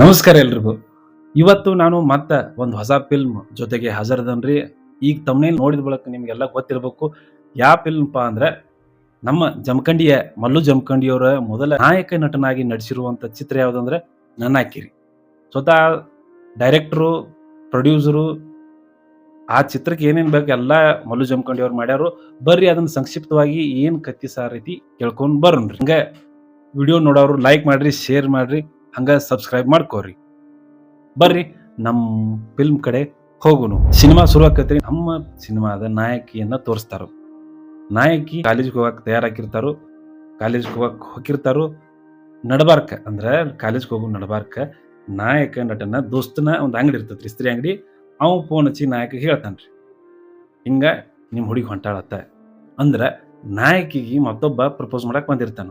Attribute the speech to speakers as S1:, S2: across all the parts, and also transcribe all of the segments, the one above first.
S1: ನಮಸ್ಕಾರ ಎಲ್ರಿಗೂ. ಇವತ್ತು ನಾನು ಮತ್ತೆ ಒಂದು ಹೊಸ ಫಿಲ್ಮ್ ಜೊತೆಗೆ ಹಾಜರದನ್ರಿ ಈಗ ತಮ್ಮನೇ ನೋಡಿದ ಬಳಕ ನಿಮ್ಗೆಲ್ಲ ಗೊತ್ತಿರಬೇಕು ಯಾವ ಫಿಲ್ಮ್ಪ ಅಂದ್ರೆ ನಮ್ಮ ಜಮಖಂಡಿಯ ಮಲ್ಲು ಜಮಖಂಡಿಯವರ ಮೊದಲ ನಾಯಕ ನಟನಾಗಿ ನಟಿಸಿರುವಂತ ಚಿತ್ರ ಯಾವುದಂದ್ರೆ ನನ್ನಾಕಿರಿ ಸ್ವತಃ ಡೈರೆಕ್ಟ್ರು ಪ್ರೊಡ್ಯೂಸರು ಆ ಚಿತ್ರಕ್ಕೆ ಏನೇನ್ ಬೇಕು ಎಲ್ಲ ಮಲ್ಲು ಜಮಖಂಡಿ ಅವ್ರು ಮಾಡ್ಯಾರು. ಬರ್ರಿ ಅದನ್ನ ಸಂಕ್ಷಿಪ್ತವಾಗಿ ಏನು ಕತ್ತಿ ಸಾ ರೀತಿ ಕೇಳ್ಕೊಂಡ್ ಬರ್ರಿ ಹಂಗೆ ವಿಡಿಯೋ ನೋಡೋರು ಲೈಕ್ ಮಾಡ್ರಿ ಶೇರ್ ಮಾಡ್ರಿ. ಹಂಗ ಸಬ್ಸ್ಕ್ರೈಬ್ ಮಾಡ್ಕೋರಿ. ಬರ್ರಿ ನಮ್ಮ ಫಿಲ್ಮ್ ಕಡೆ ಹೋಗುನು. ಸಿನಿಮಾ ಶುರು ಆಕತ್ರಿ, ನಮ್ಮ ಸಿನಿಮಾದ ನಾಯಕಿಯನ್ನ ತೋರಿಸ್ತಾರ. ನಾಯಕಿ ಕಾಲೇಜ್ಗೆ ಹೋಗಕ್ ತಯಾರಾಕಿರ್ತಾರು ಕಾಲೇಜ್ಗೆ ಹೋಗಕ್ ಹೋಗಿರ್ತಾರು. ನಡಬಾರ್ಕ, ಅಂದ್ರ ಕಾಲೇಜ್ಗೆ ಹೋಗೋ ನಡಬಾರ್ಕ. ನಾಯಕ ನಟನ ದೋಸ್ತನ ಒಂದು ಅಂಗಡಿ ಇರ್ತೈತ್ರಿ, ಸ್ತ್ರೀ ಅಂಗಡಿ. ಅವ ಫೋನ್ ಹಚ್ಚಿ ನಾಯಕ ಹೇಳ್ತಾನ್ರಿ. ಹಿಂಗ ನಿಮ್ಮ ಹುಡುಗಿ ಹೊಂಟಾಳತ್ತ. ಅಂದ್ರ ನಾಯಕಿಗೆ ಮತ್ತೊಬ್ಬ ಪ್ರಪೋಸ್ ಮಾಡಕ್ ಬಂದಿರ್ತಾನ.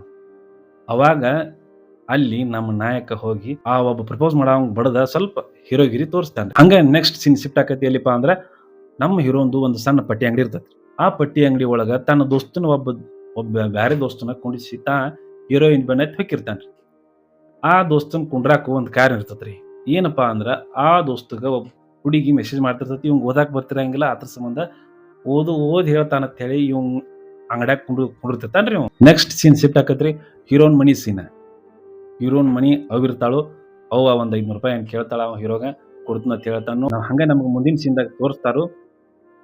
S1: ಅವಾಗ ಅಲ್ಲಿ ನಮ್ಮ ನಾಯಕ ಹೋಗಿ ಆ ಒಬ್ಬ ಪ್ರಪೋಸ್ ಮಾಡೋ ಬಡದ ಸ್ವಲ್ಪ ಹೀರೋಗಿರಿ ತೋರಿಸ್ತಾನೆ. ಹಂಗ ನೆಕ್ಸ್ಟ್ ಸೀನ್ ಶಿಫ್ಟ್ ಆಕತಿ ಎಲ್ಲಿಪ್ಪ ಅಂದ್ರೆ ನಮ್ಮ ಹೀರೋಂದು ಒಂದು ಸಣ್ಣ ಪಟ್ಟಿ ಅಂಗಡಿ ಇರ್ತೈತಿ ಆ ಪಟ್ಟಿ ಅಂಗಡಿ ಒಳಗ ತನ್ನ ದೋಸ್ತನ ಒಬ್ಬ ಒಬ್ಬ ಬ್ಯಾರೆ ದೋಸ್ತನ ಕುಂಡಿಸಿ ತಾ ಹೀರೋಯಿನ್ ಬೆನ್ನತ್ತಿ ಹೊಕ್ಕಿರ್ತಾನ್ರಿ. ಆ ದೋಸ್ತನ ಕುಂಡ್ರಾಕು ಒಂದು ಕಾರ್ ಇರ್ತೈತ್ರಿ. ಏನಪ್ಪಾ ಅಂದ್ರೆ ಆ ದೋಸ್ತಗ ಒಬ್ಬ ಹುಡುಗಿ ಮೆಸೇಜ್ ಮಾಡ್ತಿರ್ತೈತಿ ಇವಂಗ್ ಓದಾಕ್ ಬರ್ತಿರಂಗಿಲ್ಲ, ಅದ್ರ ಸಂಬಂಧ ಓದು ಓದ್ ಹೇಳ್ತಾನಂತ ಹೇಳಿ ಇವ್ ಅಂಗಡ್ಯಾಗ ಕುಂಡ್ ಕುಂಡಿರ್ತಿರ್ತಾನ್ರಿ ಇವ್ ನೆಕ್ಸ್ಟ್ ಸೀನ್ ಶಿಫ್ಟ್ ಆಕತ್ರಿ ಹೀರೋನ್ ಮನಿ ಸೀನ್ ಹೀರೋನ್ ಮನಿ ಅವಿರ್ತಾಳು? ಅವ ಒಂದು ಐದ್ನೂರು ರೂಪಾಯಿ ಹಂಗೆ ಕೇಳ್ತಾಳ ಅವ ಹೀರೋಗ? ಅಂತ ಹೇಳ್ತಾನು ಹಂಗೆ ನಮ್ಗೆ ಮುಂದಿನ ಸೀನ್ದಾಗ ತೋರಿಸ್ತಾರು.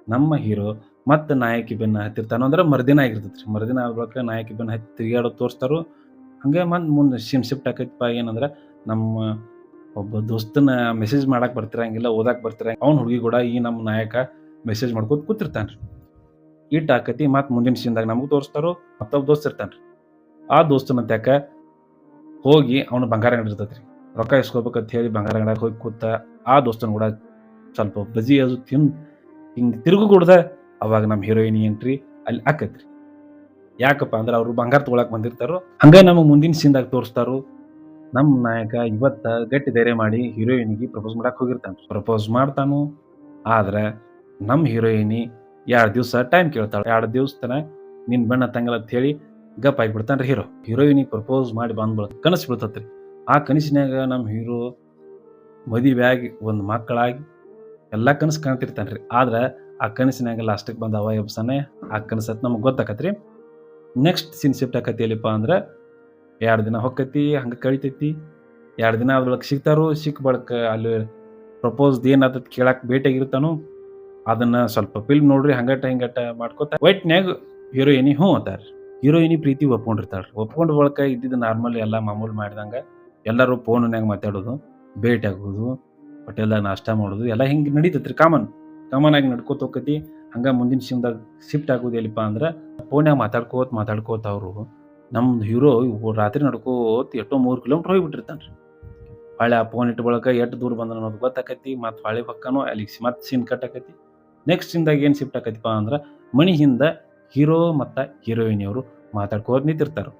S1: ನಮ್ಮ ಹೀರೋ ಮತ್ತೆ ನಾಯಕಿ ಬೆನ್ನ ಹತ್ತಿರ್ತಾನು ಅಂದ್ರೆ ಮರ್ದಿನ ಆಗಿರ್ತೈತ್ರಿ. ಮರ್ದಿನ ಆಗ್ಬೇಕು ನಾಯಕಿ ಬೆನ್ನ ಹತ್ತಿ ತಿರುಗಾಡೋದು ತೋರಿಸ್ತಾರು. ಹಂಗೆ ಮತ್ತೆ ಮುಂದೆ ಸಿಮ್ ಶಿಫ್ಟ್ ಆಕೈತಪ್ಪ ಏನಂದ್ರೆ ನಮ್ಮ ಒಬ್ಬ ದೋಸ್ತನ ಮೆಸೇಜ್ ಮಾಡಕ್ಕೆ ಬರ್ತಿರಂಗಿಲ್ಲ ಓದಕ್ಕೆ ಬರ್ತಿರಂಗ ಅವ್ನ ಹುಡುಗಿ ಕೂಡ ಈ ನಮ್ಮ ನಾಯಕ ಮೆಸೇಜ್ ಮಾಡ್ಕೊತ ಕೂತಿರ್ತಾನ್ರಿ. ಇಟ್ಟು ಆಕತಿ ಮತ್ತೆ ಮುಂದಿನ ಸೀನ್ದಾಗ ನಮಗೆ ತೋರಿಸ್ತಾರು, ಮತ್ತೊಬ್ಬ ದೋಸ್ತ ರೀ ಆ ದೋಸ್ತನ ತ್ಯಾಕ ಹೋಗಿ ಅವನು ಬಂಗಾರ ಅಂಗಡಿ ಇರ್ತೈತ್ರಿ. ರೊಕ್ಕ ಇಸ್ಕೋಬೇಕಂತ ಹೇಳಿ ಬಂಗಾರ ಅಂಗಡಿಯಾಗ ಹೋಗಿ ಕೂತ ಆ ದೋಸ್ತನ ಕೂಡ ಸ್ವಲ್ಪ ಬಜಿ ಅದು ತಿನ್ ಹಿಂಗೆ ತಿರುಗು ಕುಡ್ದ ಅವಾಗ ನಮ್ಮ ಹೀರೋಯಿನ್ ಎಂಟ್ರಿ ಅಲ್ಲಿ ಆಕತ್ರಿ ಯಾಕಪ್ಪ ಅಂದ್ರೆ ಅವರು ಬಂಗಾರ ತಗೊಳಕ್ ಬಂದಿರ್ತಾರೋ, ಹಂಗ ನಮಗೆ ಮುಂದಿನ ಸೀನ್ದಾಗ ತೋರಿಸ್ತಾರು. ನಮ್ಮ ನಾಯಕ ಇವತ್ತ ಗಟ್ಟಿ ಧೈರ್ಯ ಮಾಡಿ ಹೀರೋಯಿನಿಗೆ ಪ್ರಪೋಸ್ ಮಾಡಕ್ ಹೋಗಿರ್ತಾನೆ. ಪ್ರಪೋಸ್ ಮಾಡ್ತಾನು, ಆದ್ರೆ ನಮ್ಮ ಹೀರೋಯಿನಿ ಎರಡು ದಿವಸ ಟೈಮ್ ಕೇಳ್ತಾಳೆ ಎರಡು ದಿವಸ ತನ ನಿನ್ ಬಣ್ಣ ತಂಗಲ್ಲ ಅಂತ ಹೇಳಿ ಗಪ್ ಆಗಿಬಿಡ್ತಾನ್ರಿ ಹೀರೋ. ಹೀರೋಯಿನಿಗೆ ಪ್ರಪೋಸ್ ಮಾಡಿ ಬಂದ್ಬಿಡ ಕನಸು ರೀ ಆ ಕನಸಿನಾಗ ನಮ್ಮ ಹೀರೋ ಮದುವೆಯಾಗಿ ಒಂದು ಮಕ್ಕಳಾಗಿ ಎಲ್ಲ ಕನಸು ಕಾಣ್ತಿರ್ತಾನ್ರಿ. ಆದ್ರೆ ಆ ಕನಸಿನಾಗ ಲಾಸ್ಟಿಗೆ ಬಂದ ಅವ ಎಬ್ಸಾನೆ, ಆ ಕನಸತ್ ನಮಗೆ ಗೊತ್ತಾಕತ್ರಿ. ನೆಕ್ಸ್ಟ್ ಸೀನ್ ಶಿಫ್ಟ್ ಆಕತಿ ಎಲ್ಲಿಪ್ಪ ಅಂದ್ರೆ ಎರಡು ದಿನ ಹೊಕ್ಕತಿ, ಹಂಗೆ ಕಳಿತೈತಿ. ಎರಡು ದಿನ ಅದ್ರೊಳಗೆ ಸಿಗ್ತಾರು ಸಿಕ್ಕ ಬಳಕ ಅಲ್ಲಿ ಪ್ರಪೋಸ್ ಏನಾದ ಕೇಳಕ್ಕೆ ಭೇಟಿಯಾಗಿರ್ತಾನು ಅದನ್ನ ಸ್ವಲ್ಪ ಫಿಲ್ಮ್ ನೋಡ್ರಿ, ಹಂಗಟ ಹಿಂಗಟ ಮಾಡ್ಕೋತ. ವೈಟ್ನ್ಯಾಗ ಹೀರೋಯಿನಿ ಹ್ಞೂ ಅಂತಾರ ಹೀರೋಯಿನಿ ಪ್ರೀತಿ ಒಪ್ಕೊಂಡಿರ್ತಾಳ್ರಿ. ಒಪ್ಕೊಂಡು ಬಳಕ ಇದ್ದಿದ್ದು ನಾರ್ಮಲ್ ಎಲ್ಲ ಮಾಮೂಲಿ ಮಾಡಿದಂಗೆ ಎಲ್ಲರೂ ಫೋನ್ನ್ಯಾಗ ಮಾತಾಡೋದು, ಭೇಟಿ ಆಗೋದು ಹೋಟೆಲ್ದಾಗ ನಾಷ್ಟ ಮಾಡೋದು, ಎಲ್ಲ ಹಿಂಗೆ ನಡೀತೈತ್ರಿ ಕಾಮನ್. ಕಾಮನ್ ಆಗಿ ನಡ್ಕೋತ ಹೋಗ್ತೈತಿ ಹಂಗೆ ಮುಂದಿನ ಸಿಮ್ದಾಗ ಶಿಫ್ಟ್ ಆಗೋದು ಎಲ್ಲಿಪ್ಪ ಅಂದ್ರೆ ಫೋನ್ಯಾಗ ಮಾತಾಡ್ಕೋತ ಮಾತಾಡ್ಕೋತ ಅವರು. ನಮ್ದು ಹೀರೋ ರಾತ್ರಿ ನಡ್ಕೋತ ಎಷ್ಟೋ ಮೂರು ಕಿಲೋಮೀಟರ್ ಹೋಗಿಬಿಟ್ಟಿರ್ತಾನ್ರಿ ಹೊಳೆ ಆ ಫೋನ್ ಇಟ್ಟು ಬಳಕ ಎಷ್ಟು ದೂರ ಬಂದ ಅನ್ನೋದು ಗೊತ್ತಾಕತಿ, ಮತ್ತು ಹೊಳೆ ಪಕ್ಕನೂ ಅಲ್ಲಿಗೆ ಮತ್ತೆ ಸೀನ್ ಕಟ್ ನೆಕ್ಸ್ಟ್ ಸೀನ್ದಾಗ ಏನು ಶಿಫ್ಟ್ ಆಕತಿಪ್ಪ ಅಂದ್ರೆ ಮಣಿ ಹಿಂದ ಹೀರೋ ಮತ್ತು ಹೀರೋಯಿನ್ ಅವರು ಮಾತಾಡ್ಕೋತ ನಿಂತಿರ್ತಾರೆ.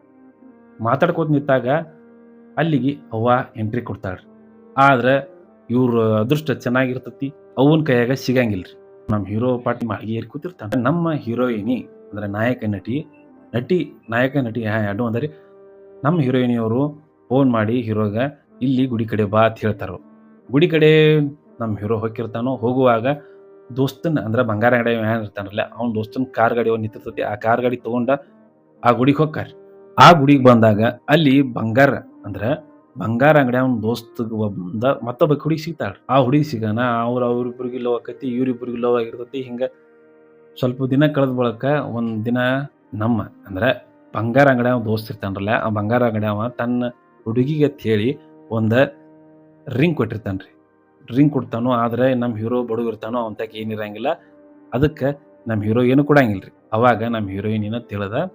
S1: ಮಾತಾಡ್ಕೋತ ನಿಂತಾಗ ಅಲ್ಲಿಗೆ ಅವ್ವ ಎಂಟ್ರಿ ಕೊಡ್ತಾಳ್ರಿ. ಆದ್ರೆ ಇವ್ರ ಅದೃಷ್ಟ ಚೆನ್ನಾಗಿರ್ತತಿ ಅವನ ಕೈಯಾಗ ಸಿಗಂಗಿಲ್ರಿ. ನಮ್ಮ ಹೀರೋ ಪಾಟಿ ಮಾಡಿ ಏರಿ ಕೂತಿರ್ತಾನೆ. ನಮ್ಮ ಹೀರೋಯಿನಿ ಅಂದ್ರೆ ನಾಯಕ ನಟಿ ನಟಿ, ನಾಯಕ ನಟಿ ಎರಡು ಅಂದರೆ. ನಮ್ಮ ಹೀರೋಯಿನಿಯವರು ಫೋನ್ ಮಾಡಿ ಹೀರೋಗ, ಇಲ್ಲಿ ಗುಡಿ ಕಡೆ ಬಾ ಅಂತ ಹೇಳ್ತಾರೋ ಗುಡಿ ಕಡೆ ನಮ್ಮ ಹೀರೋ ಹೋಗಿರ್ತಾನೋ, ಹೋಗುವಾಗ ದೋಸ್ತನ್ ಅಂದ್ರೆ ಬಂಗಾರ ಅಂಗಡಿ ಏನು ಇರ್ತಾನಲ್ಲ, ಅವ್ನ ದೋಸ್ತನ್ ಕಾರ್ ಗಾಡಿ ಒಂದ್ ನಿಂತಿರ್ತೈತಿ, ಆ ಕಾರ್ ಗಾಡಿ ತಗೊಂಡ ಆ ಗುಡಿಗೆ ಹೋಗ್ತಾರ ಆ ಗುಡಿಗೆ ಬಂದಾಗ ಅಲ್ಲಿ ಬಂಗಾರ ಅಂದ್ರ ಬಂಗಾರ ಅಂಗಡಿ ಅವ್ನ ದೋಸ್ತಗೆ ಬಂದ ಮತ್ತೊಬ್ಬ ಹುಡುಗಿ ಸಿಗ್ತಾಳ. ಆ ಹುಡುಗಿ ಸಿಗನ, ಅವ್ರ ಅವ್ರಿಬ್ರಿಗೆ ಲವ್ ಆಕತಿ, ಇವ್ರಿಬ್ರಿಗೆ ಲವ್ ಆಗಿರ್ತೈತಿ, ಹಿಂಗ ಸ್ವಲ್ಪ ದಿನ ಕಳೆದ ಬಳಕ ಒಂದ್ ದಿನ ನಮ್ಮ ಅಂದ್ರೆ ಬಂಗಾರ ಅಂಗಡಿ ಅವ್ನ ದೋಸ್ತ ಇರ್ತಾನಲ್ಲ, ಆ ಬಂಗಾರ ಅಂಗಡಿ ಅವ ತನ್ನ ಹುಡುಗಿಗೆ ಅಂತ ಹೇಳಿ ಒಂದ ರಿಂಗ್ ಕೊಟ್ಟಿರ್ತಾನ್ರಿ. ರಿಂಗ್ ಕೊಡ್ತಾನೋ, ಆದ್ರೆ ನಮ್ಮ ಹೀರೋ ಬಡವ ಇರ್ತಾನೋ ಅವನ ಏನಿರಂಗಿಲ್ಲ ಅದಕ್ಕೆ ನಮ್ಮ ಹೀರೋ ಏನು ರೀ ಅವಾಗ ನಮ್ಮ ಹೀರೋಯಿನ ತಿಳಿದ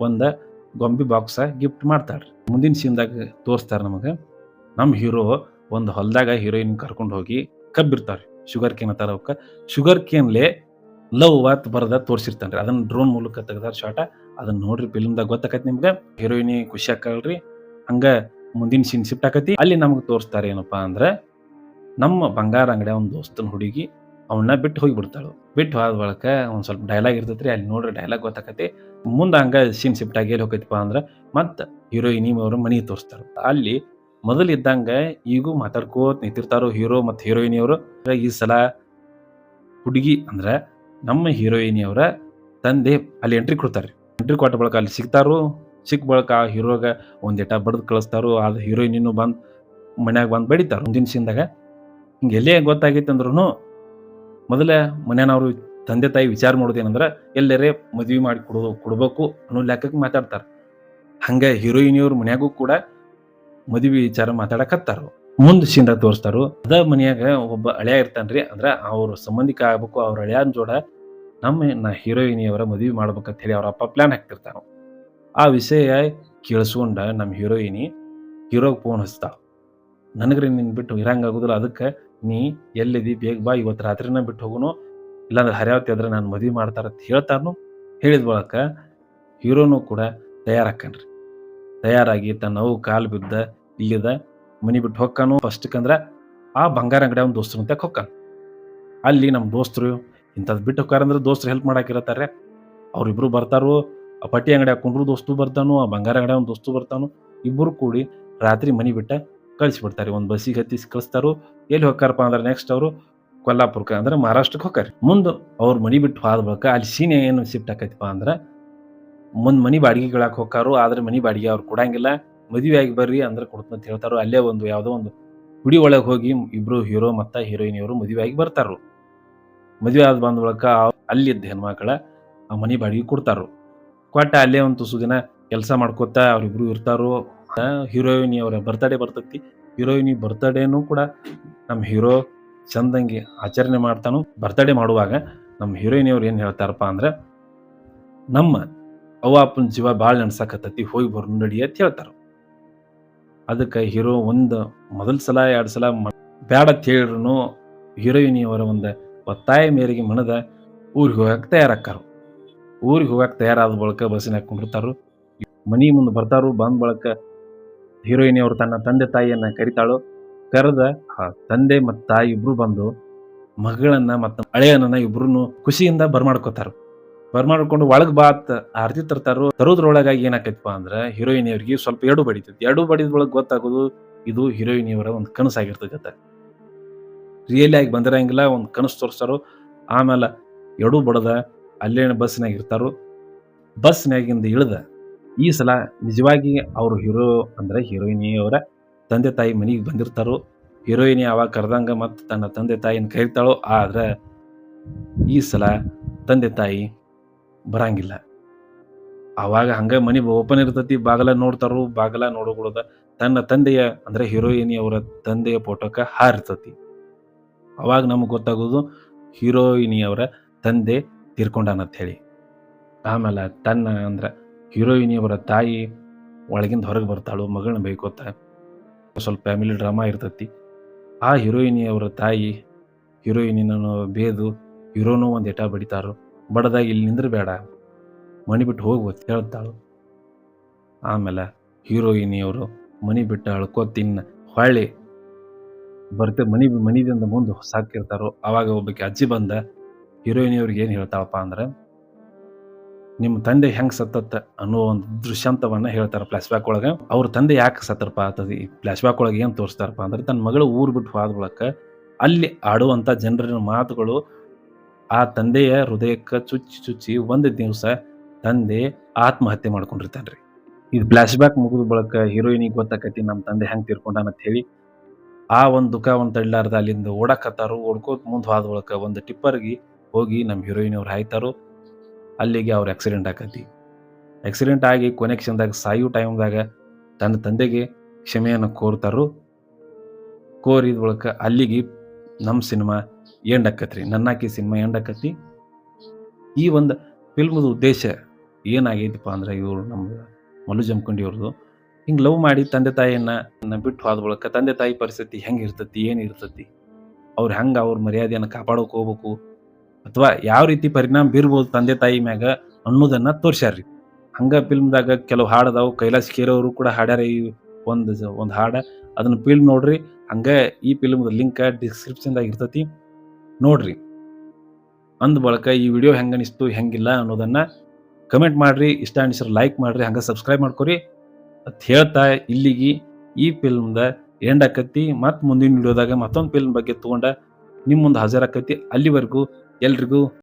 S1: ಒಂದು ಗೊಂಬಿ ಬಾಕ್ಸ ಗಿಫ್ಟ್ ಮಾಡ್ತಾಳ್ರಿ. ಮುಂದಿನ ಸೀನ್ದಾಗ ತೋರಿಸ್ತಾರೆ ನಮಗೆ. ನಮ್ಮ ಹೀರೋ ಒಂದು ಹೊಲದಾಗ ಹೀರೋಯಿನ್ ಕರ್ಕೊಂಡು ಹೋಗಿ ಕಬ್ಬಿರ್ತಾರೆ ಶುಗರ್ ಕೇನ್ ಅತ್ತಾರ ಅವಕ್ಕೆ. ಶುಗರ್ ಕೇನ್ಲೆ ಲವ್ ವಾತ್ ಬರದ ತೋರಿಸಿರ್ತಾನ್ರಿ. ಅದನ್ನ ಡ್ರೋನ್ ಮೂಲಕ ತೆಗ್ದಾರ ಶಾಟ ಅದನ್ನ ನೋಡ್ರಿ ಫಿಲ್ಮ್ದಾಗ ಗೊತ್ತಾಕತಿ ನಿಮ್ಗೆ. ಹೀರೋಯಿನಿ ಖುಷಿ ಆಕಲ್ರಿ ಹಂಗ ಮುಂದಿನ ಸೀನ್ ಶಿಫ್ಟ್ ಆಕತಿ. ಅಲ್ಲಿ ನಮ್ಗೆ ತೋರಿಸ್ತಾರೆ ಏನಪ್ಪಾ ಅಂದ್ರೆ ನಮ್ಮ ಬಂಗಾರ ಅಂಗಡಿಯ ಒಂದು ದೋಸ್ತನ ಹುಡುಗಿ ಅವನ್ನ ಬಿಟ್ಟು ಹೋಗಿಬಿಡ್ತಾಳು. ಬಿಟ್ಟು ಹೋದ ಬಳಕ ಒಂದು ಸ್ವಲ್ಪ ಡೈಲಾಗ್ ಇರ್ತೈತ್ರಿ, ಅಲ್ಲಿ ನೋಡ್ರಿ ಡೈಲಾಗ್ ಗೊತ್ತಾಕತಿ. ಮುಂದೆ ಹಂಗ ಸೀನ್ ಶಿಫ್ಟ್ ಆಗಿ ಎಲ್ಲಿ ಹೋಗೈತಿಪ್ಪ ಅಂದ್ರೆ ಮತ್ತೆ ಹೀರೋಯಿನಿ ಅವರು ಮನಿ ತೋರಿಸ್ತಾರೆ ಅಲ್ಲಿ ಮೊದಲು ಇದ್ದಂಗ ಈಗೂ ಮಾತಾಡ್ಕೋತ ನಿಂತಿರ್ತಾರೋ ಹೀರೋ ಮತ್ತು ಹೀರೋಯಿನಿಯವರು ಈ ಸಲ ಹುಡುಗಿ ಅಂದ್ರೆ ನಮ್ಮ ಹೀರೋಯಿನಿಯವರ ತಂದೆ ಅಲ್ಲಿ ಎಂಟ್ರಿ ಕೊಡ್ತಾರೆ. ಎಂಟ್ರಿ ಕೊಟ್ಟ ಬಳಕ ಅಲ್ಲಿ ಸಿಗ್ತಾರೋ ಸಿಕ್ಕ ಬಳಕ ಆ ಹೀರೋಗ ಒಂದ್ ಎಟ ಬಡ್ದು ಕಳಿಸ್ತಾರೋ ಅದು ಹೀರೋಯಿನಿನೂ ಬಂದು ಮನ್ಯಾಗ ಬಂದು ಬಡಿತಾರ. ಮುಂದಿನ ಸೀನ್ದಾಗ ಎಲ್ಲೇ ಗೊತ್ತಾಗಿತ್ತು ಅಂದ್ರೂ ಮೊದಲೇ ಮನೆಯವ್ರು ತಂದೆ ತಾಯಿ ವಿಚಾರ ಮಾಡೋದೇನಂದ್ರೆ ಎಲ್ಲರೇ ಮದ್ವೆ ಮಾಡಿ ಕೊಡೋದು ಕೊಡ್ಬೇಕು ಅನ್ನೋ ಲೆಕ್ಕಕ್ಕೆ ಮಾತಾಡ್ತಾರೆ. ಹಂಗೆ ಹೀರೋಯಿನಿಯವ್ರ ಮನ್ಯಾಗೂ ಕೂಡ ಮದುವೆ ವಿಚಾರ ಮಾತಾಡಕತ್ತಾರ. ಮುಂದ್ ಸೀನ್ರ ತೋರಿಸ್ತಾರು, ಅದ ಮನ್ಯಾಗ ಒಬ್ಬ ಹಳೆಯ ಇರ್ತಾನ್ರಿ, ಅಂದ್ರೆ ಅವ್ರ ಸಂಬಂಧಿಕ ಆಗ್ಬೇಕು, ಅವ್ರ ಹಳೆಯನ್ ಜೋಡ ನಮ್ಮ ನ ಹೀರೋಯಿನಿಯವರ ಮದುವೆ ಮಾಡ್ಬೇಕಂತ ಹೇಳಿ ಅವ್ರ ಅಪ್ಪ ಪ್ಲಾನ್ ಹಾಕ್ತಿರ್ತಾನ. ಆ ವಿಷಯ ಕೇಳಿಸ್ಕೊಂಡ ನಮ್ಮ ಹೀರೋಯಿನಿ, ಹೀರೋಗ್ ಫೋನ್ ಹಚ್ತಾಳ ನನಗ್ರಿ ನಿನ್ ಬಿಟ್ಟು ಇರಂಗಾಗುದಿಲ್ಲ ಅದಕ್ಕೆ ನೀ ಎಲ್ಲಿದಿ? ಬೇಗ ಬಾ ಇವತ್ತು ರಾತ್ರಿನ ಬಿಟ್ಟು ಹೋಗುನು. ಇಲ್ಲಾಂದ್ರೆ ಹರ್ಯಾವತಿ ಆದ್ರೆ ನಾನು ಮದುವೆ ಮಾಡ್ತಾರೆ ಅಂತ ಹೇಳ್ತಾನು ಹೇಳಿದ ಬಳಕ ಹೀರೋನು ಕೂಡ ತಯಾರಾಕನ್ರಿ. ತಯಾರಾಗಿ ತನ್ನ ನೋವು ಕಾಲು ಬಿದ್ದ ಇಲ್ಲಿದ ಮನಿ ಬಿಟ್ಟು ಹೊಕ್ಕಾನು. ಫಸ್ಟ್ಕಂದ್ರೆ ಆ ಬಂಗಾರ ಅಂಗಡಿ ಅವ್ನ ದೋಸ್ತರು ಅಂತ ಹೊಕ್ಕಾನ. ಅಲ್ಲಿ ನಮ್ಮ ದೋಸ್ತರು ಇಂಥದ್ದು ಬಿಟ್ಟು ಹೊಕ್ಕಾರಂದ್ರೆ ದೋಸ್ತರು ಹೆಲ್ಪ್ ಮಾಡಾಕಿರತ್ತಾರೆ ಅವ್ರಿಬ್ರು ಬರ್ತಾರು, ಆ ಪಟ್ಟಿ ಅಂಗಡಿ ಹಾಕೊಂಡ್ರು ದೋಸ್ತು ಬರ್ತಾನು, ಆ ಬಂಗಾರ ಅಂಗಡಿ ಅವ್ನ ದೋಸ್ತು ಬರ್ತಾನು. ಇಬ್ಬರು ಕೂಡಿ ರಾತ್ರಿ ಮನಿ ಬಿಟ್ಟ ಕಳಿಸ್ಬಿಡ್ತಾರೆ. ಒಂದು ಬಸ್ಸಿಗೆ ಹತ್ತಿಸಿ ಕಳಿಸ್ತಾರೋ, ಎಲ್ಲಿ ಹೋಗ್ತಾರಪ್ಪ ಅಂದ್ರೆ ನೆಕ್ಸ್ಟ್ ಅವರು ಕೊಲ್ಲಾಪುರಕ್ಕೆ ಅಂದ್ರೆ ಮಹಾರಾಷ್ಟ್ರಕ್ಕೆ ಹೋಗ್ತಾರೆ ಮುಂದೆ ಅವ್ರ ಮನಿ ಬಿಟ್ಟು ಹೋದ ಬಳಿಕ ಅಲ್ಲಿ ಸೀನೆ ಏನು ಶಿಫ್ಟ್ ಆಕೈತಪ್ಪ ಅಂದ್ರೆ ಮುಂದೆ ಮನಿ ಬಾಡಿಗೆ ಗಳಾಕ್ ಹೋಗ್ತಾರು ಆದ್ರೆ ಮನಿ ಬಾಡಿಗೆ ಅವ್ರು ಕೊಡಂಗಿಲ್ಲ. ಮದುವೆಯಾಗಿ ಬರ್ರಿ ಅಂದ್ರೆ ಕೊಡ್ತಂತ ಹೇಳ್ತಾರೋ. ಅಲ್ಲೇ ಒಂದು ಯಾವುದೋ ಒಂದು ಗುಡಿ ಒಳಗೆ ಹೋಗಿ ಇಬ್ರು ಹೀರೋ ಮತ್ತ ಹೀರೋಯಿನ್ ಇವರು ಮದುವೆ ಆಗಿ ಬರ್ತಾರು. ಮದುವೆ ಆದ ಬಂದ ಬಳಿಕ ಅಲ್ಲಿದ್ದ ಹೆಣ್ಮಕ್ಳ ಆ ಮನೆ ಬಾಡಿಗೆ ಕೊಡ್ತಾರು. ಕೊಟ್ಟ ಅಲ್ಲೇ ಒಂದು ತುಸು ದಿನ ಕೆಲಸ ಮಾಡ್ಕೋತ ಅವ್ರಿಬ್ರು ಇರ್ತಾರೋ. ಹೀರೋಯಿನಿ ಅವರ ಬರ್ತಡೇ ಬರ್ತೈತಿ. ಹೀರೋಯಿನಿ ಬರ್ತಡೇನು ಕೂಡ ನಮ್ಮ ಹೀರೋ ಚಂದಂಗಿ ಆಚರಣೆ ಮಾಡ್ತಾನು ಬರ್ತಡೇ ಮಾಡುವಾಗ ನಮ್ಮ ಹೀರೋಯಿನಿ ಅವ್ರು ಏನು ಹೇಳ್ತಾರಪ್ಪ ಅಂದ್ರೆ, ನಮ್ಮ ಅವ್ವ ಅಪ್ಪನ ಜೀವ ಭಾಳ ನೆನ್ಸಾಕತ್ತತಿ, ಹೋಗಿ ಬರ್ ನಡಿ ಅಂತ ಹೇಳ್ತಾರ. ಅದಕ್ಕೆ ಹೀರೋ ಒಂದು ಮೊದಲ ಸಲ, ಎರಡು ಸಲ ಬ್ಯಾಡ ಅಂತ ಹೇಳಿದ್ರು ಹೀರೋಯಿನಿ ಅವರ ಒಂದು ಒತ್ತಾಯ ಮೇರೆಗೆ ಮನದ ಊರಿಗೆ ಹೋಗಕ್ಕೆ ತಯಾರಾಕ್ಕಾರು ಊರಿಗೆ ಹೋಗಕ್ಕೆ ತಯಾರಾದ ಬಳಿಕ ಬಸ್ಸಿನ ಹಾಕೊಂಡಿರ್ತಾರು ಮನಿ ಮುಂದೆ ಬರ್ತಾರು, ಬಂದ ಬಳಿಕ ಹೀರೋಯಿನಿ ಅವರು ತನ್ನ ತಂದೆ ತಾಯಿಯನ್ನ ಕರಿತಾಳು? ಕರೆದ ಆ ತಂದೆ ಮತ್ತು ತಾಯಿ ಇಬ್ರು ಬಂದು ಮಗಳನ್ನ ಮತ್ತು ಹಳೆಯನ್ನ ಇಬ್ರು ಖುಷಿಯಿಂದ ಬರ್ಮಾಡ್ಕೋತಾರ. ಬರ್ಮಾಡ್ಕೊಂಡು ಒಳಗೆ ಬಾತ್ ಆರತಿ ತರ್ತಾರು? ತರೋದ್ರೊಳಗಾಗಿ ಏನಾಕೈತಪ್ಪ ಅಂದ್ರೆ ಹೀರೋಯಿನ್ ಅವರಿಗೆ ಸ್ವಲ್ಪ ಎರಡು ಬಡಿತೈತಿ. ಎರಡು ಬಡಿದೊಳಗೆ ಗೊತ್ತಾಗೋದು ಇದು ಹೀರೋಯಿನಿಯವರ ಒಂದು ಕನಸಾಗಿರ್ತೈತೆ ರಿಯಲಿ ಆಗಿ ಬಂದಿರಂಗಿಲ್ಲ, ಒಂದು ಕನಸು ತೋರಿಸ್ತಾರು? ಆಮೇಲೆ ಎಡು ಬಡದ ಅಲ್ಲೇ ಬಸ್ನಾಗ ಇರ್ತಾರೋ? ಬಸ್ನಾಗಿಂದ ಇಳ್ದ ಈ ಸಲ ನಿಜವಾಗಿ ಅವರು ಹೀರೋ ಅಂದರೆ ಹೀರೋಯಿನಿಯವರ ತಂದೆ ತಾಯಿ ಮನೆಗೆ ಬಂದಿರ್ತಾರೋ ಹೀರೋಯಿನಿ ಅವಾಗ ಕರೆದಂಗೆ ಮತ್ತು ತನ್ನ ತಂದೆ ತಾಯಿನ ಕರಿತಾಳೋ ಆದರೆ ಈ ಸಲ ತಂದೆ ತಾಯಿ ಬರಂಗಿಲ್ಲ. ಅವಾಗ ಹಂಗೆ ಮನೆ ಓಪನ್ ಇರ್ತೈತಿ, ಬಾಗಲ ನೋಡ್ತಾರೋ, ಬಾಗಲ ನೋಡೋಗುಳದ ತನ್ನ ತಂದೆಯ ಅಂದ್ರೆ ಹೀರೋಯಿನಿ ಅವರ ತಂದೆಯ ಫೋಟೋಕ ಹಾರಿರ್ತತಿ. ಅವಾಗ ನಮಗೆ ಗೊತ್ತಾಗೋದು ಹೀರೋಯಿನಿಯವರ ತಂದೆ ತೀರ್ಕೊಂಡಾನಂತ ಹೇಳಿ. ಆಮೇಲೆ ತನ್ನ ಅಂದ್ರ ಹೀರೋಯಿನಿ ಅವರ ತಾಯಿ ಒಳಗಿಂದ ಹೊರಗೆ ಬರ್ತಾಳು, ಮಗಳನ್ನ ಬೈಕೋತಾ ಸ್ವಲ್ಪ ಫ್ಯಾಮಿಲಿ ಡ್ರಾಮಾ ಇರ್ತತಿ. ಆ ಹೀರೋಯಿನಿಯವರ ತಾಯಿ ಹೀರೋಯಿನಿನ ಬೇದು ಹೀರೋನು ಒಂದು ಎಟ ಬಡಿತಾರೋ, ಬಡದಾಗ ಇಲ್ಲಿ ನಿಂದ್ರಬೇಡ. ಮನಿ ಬಿಟ್ಟು ಹೋಗುವ ಹೇಳ್ತಾಳು. ಆಮೇಲೆ ಹೀರೋಯಿನಿಯವರು ಮನಿ ಬಿಟ್ಟು ಅಳ್ಕೋತಿನ್ನ ಹೊಳ್ಳಿ ಬರ್ತೆ ಮನಿ, ಮನಿದಿಂದ ಮುಂದೆ ಸಾಕಿರ್ತಾರೋ, ಆವಾಗ ಒಬ್ಬಕ್ಕೆ ಅಜ್ಜಿ ಬಂದ. ಹೀರೋಯಿನಿಯವ್ರಿಗೆ ಏನು ಹೇಳ್ತಾಳಪ್ಪ ಅಂದ್ರೆ ನಿಮ್ಮ ತಂದೆ ಹೆಂಗ್ ಸತ್ತತ್ತ ಅನ್ನೋ ಒಂದು ದೃಶ್ಯಾಂತವನ್ನ ಹೇಳ್ತಾರ ಫ್ಲಾಶ್ ಬ್ಯಾಕ್ ಒಳಗೆ. ಅವ್ರ ತಂದೆ ಯಾಕೆ ಸತ್ತರಪ್ಪ? ಆತದ ಈ ಫ್ಲಾಶ್ ಬ್ಯಾಕ್ ಒಳಗೆ ಏನು ತೋರಿಸ್ತಾರಪ್ಪ ಅಂದ್ರೆ ತನ್ನ ಮಗಳು ಊರು ಬಿಟ್ಟು ಹೋದ ಬಳಕ ಅಲ್ಲಿ ಆಡುವಂತ ಜನರ ಮಾತುಗಳು ಆ ತಂದೆಯ ಹೃದಯಕ್ಕೆ ಚುಚ್ಚಿ ಚುಚ್ಚಿ ಒಂದು ದಿವಸ ತಂದೆ ಆತ್ಮಹತ್ಯೆ ಮಾಡ್ಕೊಂಡಿರ್ತಾನ್ರಿ. ಇದು ಫ್ಲಾಶ್ ಬ್ಯಾಕ್ ಮುಗಿದ ಬಳಕ ಹೀರೋಯಿನಿಗೆ ಗೊತ್ತಾಕತಿ ನಮ್ಮ ತಂದೆ ಹೆಂಗ್ ಅಂತ ಹೇಳಿ ಆ ಒಂದು ದುಃಖ ಒಂದು ತಳ್ಳಾರ್ದ ಅಲ್ಲಿಂದ ಓಡಾಕತ್ತಾರು. ಓಡ್ಕೋತ ಮುಂದೆ ಹೋದ ಬಳಕ ಒಂದು ಟಿಪ್ಪರ್ಗೆ ಹೋಗಿ ನಮ್ಮ ಹೀರೋಯಿನ್ ಅವ್ರು ಹಾಯ್ತಾರು. ಅಲ್ಲಿಗೆ ಅವ್ರು ಆಕ್ಸಿಡೆಂಟ್ ಆಕತಿ. ಆಕ್ಸಿಡೆಂಟ್ ಆಗಿ ಕೊನೆ ಕ್ಷಣದಾಗ ಸಾಯು ಟೈಮ್ದಾಗ ತನ್ನ ತಂದೆಗೆ ಕ್ಷಮೆಯನ್ನು ಕೋರ್ತಾರೋ. ಕೋರಿದ ಬಳಿಕ ಅಲ್ಲಿಗೆ ನಮ್ಮ ಸಿನಿಮಾ ಎಂಡ್ ಆಕತ್ರಿ ನನ್ನಾಕಿ ಸಿನಿಮಾ ಎಂಡ್ ಆಕತಿ ಈ ಒಂದು ಫಿಲ್ಮದ ಉದ್ದೇಶ ಏನಾಗೈತಪ್ಪ ಅಂದ್ರೆ ಇವರು ನಮ್ಮ ಮಲ್ಲು ಜಮ್ಕೊಂಡಿ ಅವ್ರದ್ದು ಹಿಂಗೆ ಲವ್ ಮಾಡಿ ತಂದೆ ತಾಯಿಯನ್ನ ಬಿಟ್ಟು ಹೋದ ಬಳಿಕ ತಂದೆ ತಾಯಿ ಪರಿಸ್ಥಿತಿ ಹೆಂಗೆ ಇರ್ತತಿ, ಏನು ಇರ್ತತಿ. ಅವ್ರು ಹೆಂಗೆ ಅವ್ರ ಮರ್ಯಾದೆಯನ್ನು ಕಾಪಾಡೋಕೆ ಹೋಗ್ಬೇಕು ಅಥವಾ ಯಾವ ರೀತಿ ಪರಿಣಾಮ ಬೀರ್ಬೋದು ತಂದೆ ತಾಯಿ ಮ್ಯಾಗ ಅನ್ನೋದನ್ನ ತೋರ್ಸ್ಯಾರ್ರಿ. ಹಂಗ ಫಿಲ್ಮ್ದಾಗ ಕೆಲವು ಹಾಡದಾವು ಕೈಲಾಸ್ ಕೇರವರು ಕೂಡ ಹಾಡ್ಯಾರ ಈ ಒಂದು ಒಂದು ಹಾಡ. ಅದನ್ನ ಫಿಲ್ಮ್ ನೋಡ್ರಿ. ಹಂಗ ಈ ಫಿಲ್ಮ್ದ ಲಿಂಕ್ ಡಿಸ್ಕ್ರಿಪ್ಷನ್ದಾಗ ಇರ್ತತಿ. ನೋಡ್ರಿ. ಅಂದ ಬಳಿಕ ಈ ವಿಡಿಯೋ ಹೆಂಗ ಅನಿಸ್ತು, ಹೆಂಗಿಲ್ಲ ಅನ್ನೋದನ್ನ ಕಮೆಂಟ್ ಮಾಡ್ರಿ. ಇಷ್ಟ ಅನಿಸಿದ್ರೆ ಲೈಕ್ ಮಾಡ್ರಿ. ಹಂಗ ಸಬ್ಸ್ಕ್ರೈಬ್ ಮಾಡ್ಕೊರಿ. ಅಂತ ಹೇಳ್ತಾ ಇಲ್ಲಿಗೆ ಈ ಫಿಲ್ಮ್ದ ಎಂಡ್ ಆಕತಿ. ಮತ್ತು ಮುಂದಿನ ವಿಡಿಯೋದಾಗ ಮತ್ತೊಂದು ಫಿಲ್ಮ್ ಬಗ್ಗೆ ತಗೊಂಡ ನಿಮ್ಮ ಮುಂದೆ ಹಾಜರಾಕತಿ ಅಲ್ಲಿವರೆಗೂ ಎಲ್ರಿಗೂ